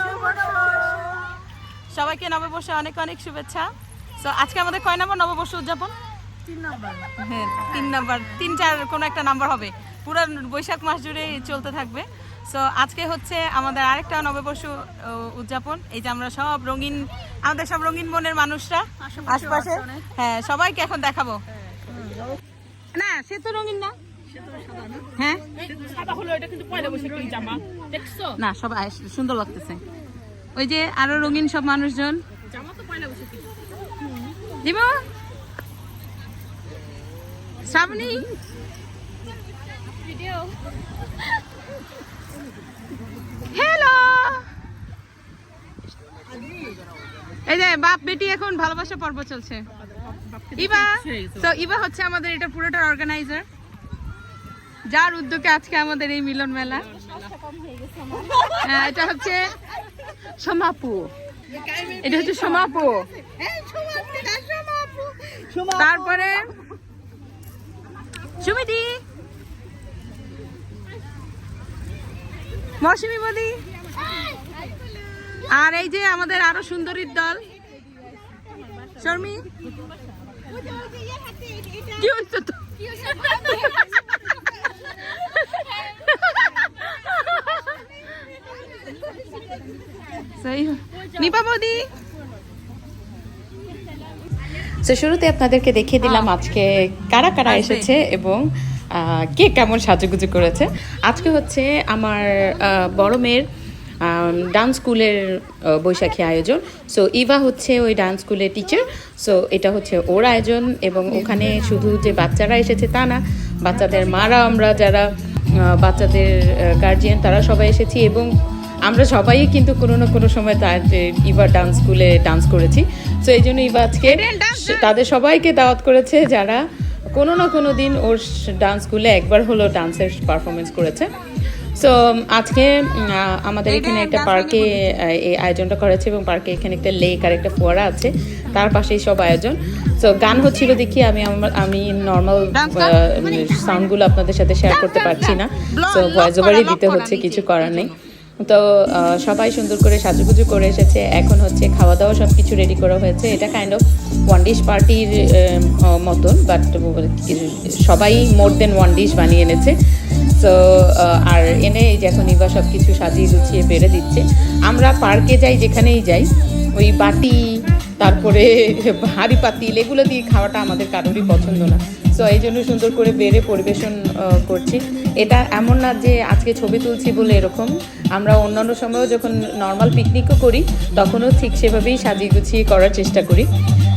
নববর্ষ। সবাইকে নববর্ষে অনেক অনেক শুভেচ্ছা। তো আজকে আমাদের কয় নম্বর নববর্ষ উদযাপন? হ্যাঁ তিন নাম্বার। তিন চার কোনো একটা নাম্বার হবে। পুরো বৈশাখ মাস জুড়ে চলতে থাকবে। সো আজকে হচ্ছে আমাদের আরেকটা নববর্ষ উদযাপন। এই যে আমরা সব রঙিন আমাদের সব রঙিন মনের মানুষরা আশপাশে হ্যাঁ সবাইকে এখন দেখাবো। না সে তো রঙিন না। হ্যাঁ? না সবাই সুন্দর লাগতেছে। ওই যে আরও রঙিন সব মানুষজন। শ্রাবণী? হ্যালো এই যে বাপ বেটি এখন ভালোবাসা পর্ব চলছে। ইবা তো ইবা হচ্ছে আমাদের এটা পুরোটার অর্গানাইজার যার উদ্যোগে আজকে আমাদের এই মিলন মেলা। হ্যাঁ, এটা হচ্ছে সমাপু। এটা হচ্ছে সমাপু। তারপরে সুমিতি। মৌসুমি বলি। আর এই যে আমাদের আরও সুন্দরীর দল। শর্মি। কি হচ্ছে তো নিপা বৌদি তো শুরুতে আপনাদেরকে দেখিয়ে দিলাম আজকে কারা কারা এসেছে এবং কে কেমন সাজুগুজু করেছে। আজকে হচ্ছে আমার বড় মেয়ের ডান্স স্কুলের বৈশাখী আয়োজন। সো ইভা হচ্ছে ওই ডান্স স্কুলের টিচার সো এটা হচ্ছে ওর আয়োজন এবং ওখানে শুধু যে বাচ্চারা এসেছে তা না বাচ্চাদের মারা আমরা যারা বাচ্চাদের গার্জিয়ান তারা সবাই এসেছি এবং আমরা সবাই কিন্তু কোনো না কোনো সময় তার ইভা ডান্স স্কুলে ডান্স করেছি। তো এই জন্য ইভা আজকে তাদের সবাইকে দাওয়াত করেছে যারা কোনো না কোনো দিন ওর ডান্স স্কুলে একবার হলো ডান্সের পারফরমেন্স করেছে। সো আজকে আমাদের এখানে একটা পার্কে এই আয়োজনটা করেছে এবং পার্কে এখানে একটা লেক আর একটা ফোয়ারা আছে তার পাশেই সব আয়োজন। সো গান হচ্ছিল দেখি আমি আমার আমি নর্মাল গান? সাউন্ডগুলো আপনাদের সাথে শেয়ার করতে পারছি না? সো ভয়েস ওভারই দিতে হচ্ছে কিছু করার নেই। তো সবাই সুন্দর করে সাজুগুজু করে এসেছে। এখন হচ্ছে খাওয়া দাওয়া সব কিছু রেডি করা হয়েছে। এটা কাইন্ড অফ ওয়ান ডিশ পার্টির মতন বাট সবাই মোর দেন ওয়ান ডিশ বানিয়ে এনেছে। তো আর এনে এই যে এখন ইবা সব কিছু সাজিয়ে গুছিয়ে বেড়ে দিচ্ছে। আমরা পার্কে যাই, যেখানেই যাই, ওই বাটি তারপরে হাঁড়ি পাতিল, এগুলো দিয়ে খাওয়াটা আমাদের কারোরই পছন্দ না। সো এই জন্য সুন্দর করে বেড়ে পরিবেশন করছি। এটা এমন না যে আজকে ছবি তুলছি বলে এরকম। আমরা অন্যান্য সময়ও যখন নর্মাল পিকনিকও করি, তখনও ঠিক সেভাবেই সাজিয়ে গুছিয়ে করার চেষ্টা করি।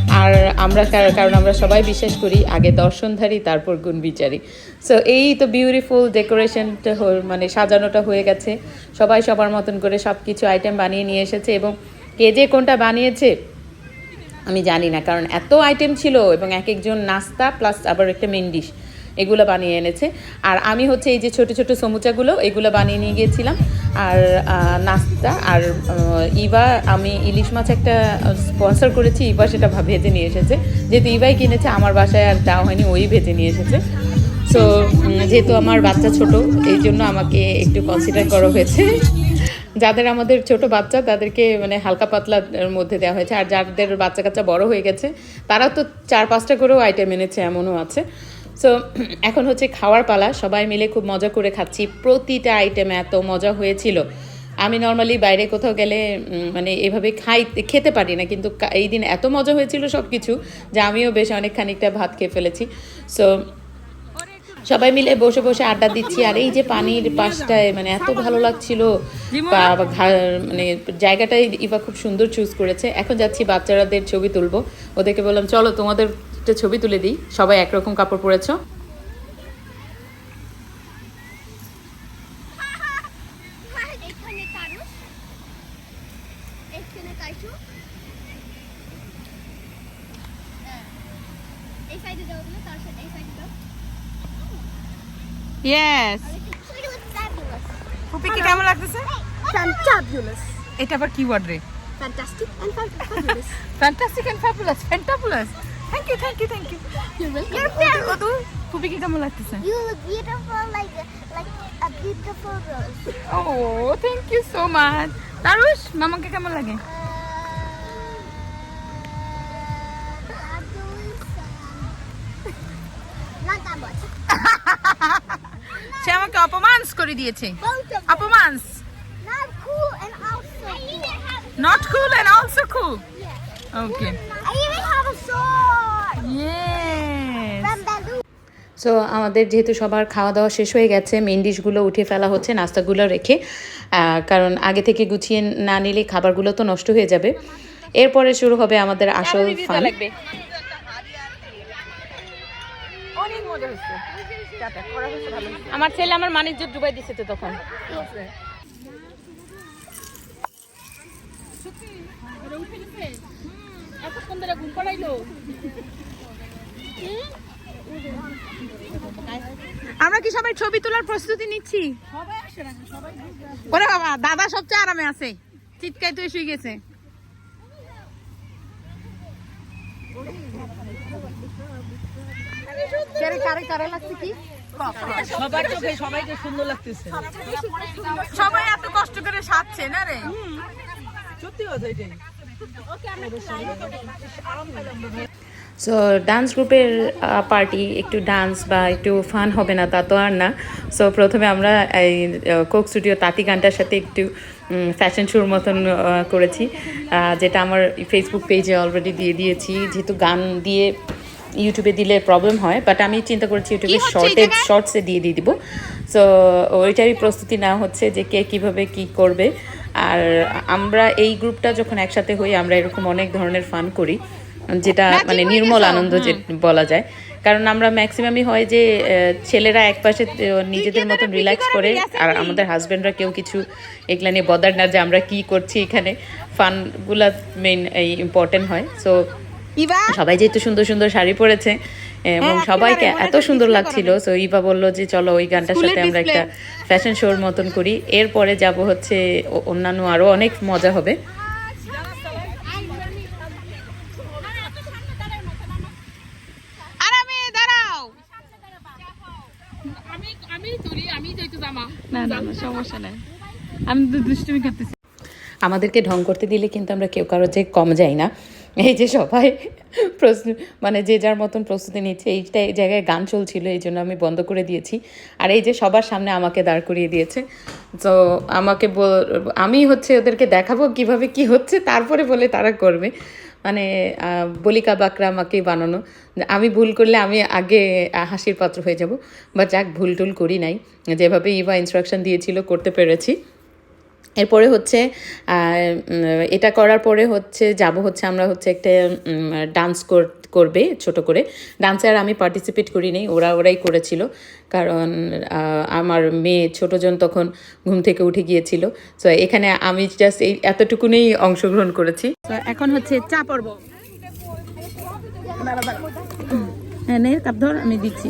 আর আমরা কার- কারণ আমরা সবাই বিশ্বাস করি, আগে দর্শনধারী তারপর গুণ বিচারী। সো এই তো বিউটিফুল ডেকোরেশনটা মানে সাজানোটা হয়ে গেছে। সবাই সবার মতন করে সব কিছু আইটেম বানিয়ে নিয়ে এসেছে এবং কে যে কোনটা বানিয়েছে আমি জানি না, কারণ এত আইটেম ছিল এবং এক একজন নাস্তা প্লাস আবার একটা মেন ডিশ এগুলো বানিয়ে এনেছে। আর আমি হচ্ছে এই যে ছোট ছোট সমুচাগুলো, এগুলো বানিয়ে নিয়ে গিয়েছিলাম। আর নাস্তা আর ইভা আমি ইলিশ মাছ একটা স্পন্সর করেছি ইভা সেটা ভেজে নিয়ে এসেছে। যেহেতু ইভাই কিনেছে, আমার বাসায় আর দেওয়া হয়নি, ওই ভেজে নিয়ে এসেছে। সো যেহেতু আমার বাচ্চা ছোট, এই জন্য আমাকে একটু কনসিডার করা হয়েছে। যাদের আমাদের ছোট বাচ্চা, তাদেরকে মানে হালকা পাতলার মধ্যে দেওয়া হয়েছে। আর যাদের বাচ্চা কাচ্চা বড় হয়ে গেছে, তারা তো চার পাঁচটা করেও আইটেম এনেছে, এমনও আছে। সো এখন হচ্ছে খাওয়ার পালা। সবাই মিলে খুব মজা করে খাচ্ছি। প্রতিটা আইটেম এত মজা হয়েছিল। আমি নর্মালি বাইরে কোথাও গেলে মানে এভাবে খাই, খেতে পারি না। কিন্তু এই দিন এত মজা হয়েছিল সব কিছু যে আমিও বেশ অনেক খানিকটা ভাত খেয়ে ফেলেছি। সো সবাই মিলে বসে বসে আড্ডা দিচ্ছি। আর এই যে পানির পাশটায় মানে এত ভালো লাগছিল। মানে জায়গাটাই ইবা খুব সুন্দর চুজ করেছে। এখন যাচ্ছি বাচ্চারাদের ছবি তুলবো। ওদেরকে বললাম চলো তোমাদের ছবি তুলে দিই। সবাই একরকম কাপড় পরেছো? এই সাইডে যাও তুমি তার সাথে এই সাইডে ইয়েস কি কেমন লাগতেছে Fantabulous. এটা আবার কি ওয়ার্ড রে Fantastic and fab- fabulous. Fantastic and fabulous fantabulous thank you thank you thank you You're welcome. ওদু ফুপি কি কেমন লাগতেছে You look beautiful like like a beautiful rose. O thank you so much Tarush মামাকে কেমন লাগে সে আমাকে অপমান করে দিয়েছে। Both of অপমান Not cool and also. I even have a sword. From Baloo. So আমাদের যেহেতু সবার খাওয়া দাওয়া শেষ হয়ে গেছে মেন ডিশগুলো উঠিয়ে ফেলা হচ্ছে নাস্তাগুলো রেখে। কারণ আগে থেকে গুছিয়ে না নিলে খাবারগুলো তো নষ্ট হয়ে যাবে। এরপরে শুরু হবে আমাদের আসল ফান অনেক মজা হয়েছে আমার ছেলে আমার মানিজ্য ডুবাই দিছে তো তখন। এতক্ষণ ধরে ঘুম পাড়াইলো আমরা কি সবাই ছবি তোলার প্রস্তুতি নিচ্ছি? ওরে বাবা দাদা সবচেয়ে আরামে আছে। চিৎকাই তুই শুয়ে গেছে। কারে কারে কারে লাগছে কি? সবার চোখে সবাইকে সুন্দর লাগতেছে। সবাই এত কষ্ট করে সাজছে না রে? সত্যি কথা এটাই। সো ডান্স গ্রুপের পার্টি একটু ডান্স বা একটু ফান হবে না তা তো আর না। সো প্রথমে আমরা এই কোক স্টুডিও তাঁতি গানটার সাথে একটু ফ্যাশন শোর মতন করেছি। যেটা আমার ফেসবুক পেজে অলরেডি দিয়ে দিয়েছি। যেহেতু গান দিয়ে ইউটিউবে দিলে প্রবলেম হয় বাট আমি চিন্তা করেছি ইউটিউবে শর্টে শর্টসে দিয়ে দিয়ে দিব। সো ওইটারই প্রস্তুতি নেওয়া হচ্ছে যে কে কীভাবে কি করবে। আর আমরা এই গ্রুপটা যখন একসাথে হই আমরা এরকম অনেক ধরনের ফান করি যেটা মানে নির্মল আনন্দ যে বলা যায়। কারণ আমরা ম্যাক্সিমামই হয় যে ছেলেরা এক পাশে নিজেদের মতন রিল্যাক্স করে আর আমাদের হাজবেন্ডরা কেউ কিছু এগুলা নিয়ে বদার না যে আমরা কি করছি এখানে। ফানগুলা মেইন এই ইম্পর্টেন্ট হয়। সো সবাই যেহেতু সুন্দর সুন্দর শাড়ি পরেছে এবং হ্যাঁ, সবাইকে এত সুন্দর লাগছিল সো ইভা বলল যে চলো ওই গানটার সাথে আমরা একটা ফ্যাশন শোর মতন করি। এরপরে যাব হচ্ছে অন্যান্য আরও অনেক মজা হবে। আরামে দাঁড়াও। আমি আমি চলি আমি যাইতে জামা। না না না সমস্যা নাই। আমি তো দুষ্টুমি করতেছি। আমাদেরকে ঢং করতে দিলে কিন্তু আমরা কেউ কারও যে কম যাই না। এই যে সবাই প্রশ্ন মানে যে যার মতন প্রস্তুতি নিচ্ছে এইটা এই জায়গায় গান চলছিল, এই জন্য আমি বন্ধ করে দিয়েছি। আর এই যে সবার সামনে আমাকে দাঁড় করিয়ে দিয়েছে। তো আমাকে আমি হচ্ছে ওদেরকে দেখাবো কীভাবে কি হচ্ছে, তারপরে বলে তারা করবে। মানে বলিকা বাকরা আমাকেই বানানো। আমি ভুল করলে আমি আগে হাসির পাত্র হয়ে যাব। বা যাক, ভুল টুল করি নাই। যেভাবে ইভা ইনস্ট্রাকশন দিয়েছিল, করতে পেরেছি। এরপরে হচ্ছে এটা করার পরে হচ্ছে যাব হচ্ছে আমরা হচ্ছে একটা ডান্স করবে ছোট করে। ডান্সে আর আমি পার্টিসিপেট করিনি, ওরা, ওরাই করেছিল। কারণ আমার মেয়ে ছোটজন তখন ঘুম থেকে উঠে গিয়েছিল। তো এখানে আমি জাস্ট এই এতটুকুনেই অংশগ্রহণ করেছি। এখন হচ্ছে চা পর্ব। হ্যাঁ নে, কাপ ধর, আমি দিচ্ছি।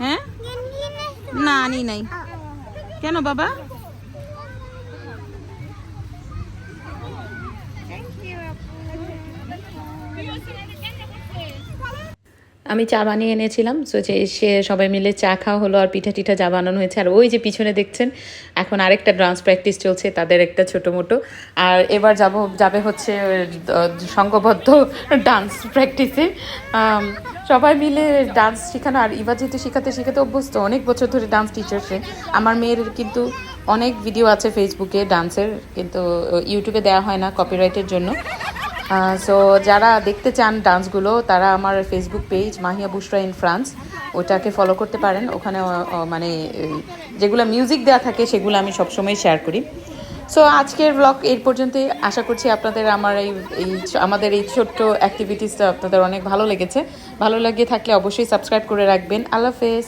হ্যাঁ? না আনি নাই। কেন বাবা? আমি চা বানিয়ে এনেছিলাম সো যে সে সবাই মিলে চা খাওয়া হলো আর পিঠা টিঠা যা বানানো হয়েছে। আর ওই যে পিছনে দেখছেন, এখন আরেকটা ডান্স প্র্যাকটিস চলছে, তাদের একটা ছোটো মোটো। আর এবার যাব, যাবে হচ্ছে সংঘবদ্ধ ডান্স প্র্যাকটিসে সবাই মিলে ডান্স শেখানো, আর এবার যেহেতু শেখাতে শেখাতে অভ্যস্ত, অনেক বছর ধরে ডান্স টিচার সে। আমার মেয়ের কিন্তু অনেক ভিডিও আছে ফেসবুকে ডান্সের কিন্তু ইউটিউবে দেওয়া হয় না কপিরাইটের জন্য। সো যারা দেখতে চান ডান্সগুলো তারা আমার Facebook page Mahiya Bushra in France ওটাকে ফলো করতে পারেন। ওখানে মানে যেগুলো মিউজিক দেওয়া থাকে, সেগুলো আমি সবসময় শেয়ার করি। সো আজকের ব্লগ এই পর্যন্তই। আশা করছি আপনাদের আমার এই এই আমাদের এই ছোট্ট অ্যাক্টিভিটিসটা আপনাদের অনেক ভালো লেগেছে। ভালো লাগিয়ে থাকলে অবশ্যই সাবস্ক্রাইব করে রাখবেন। আল্লাহ হাফেজ।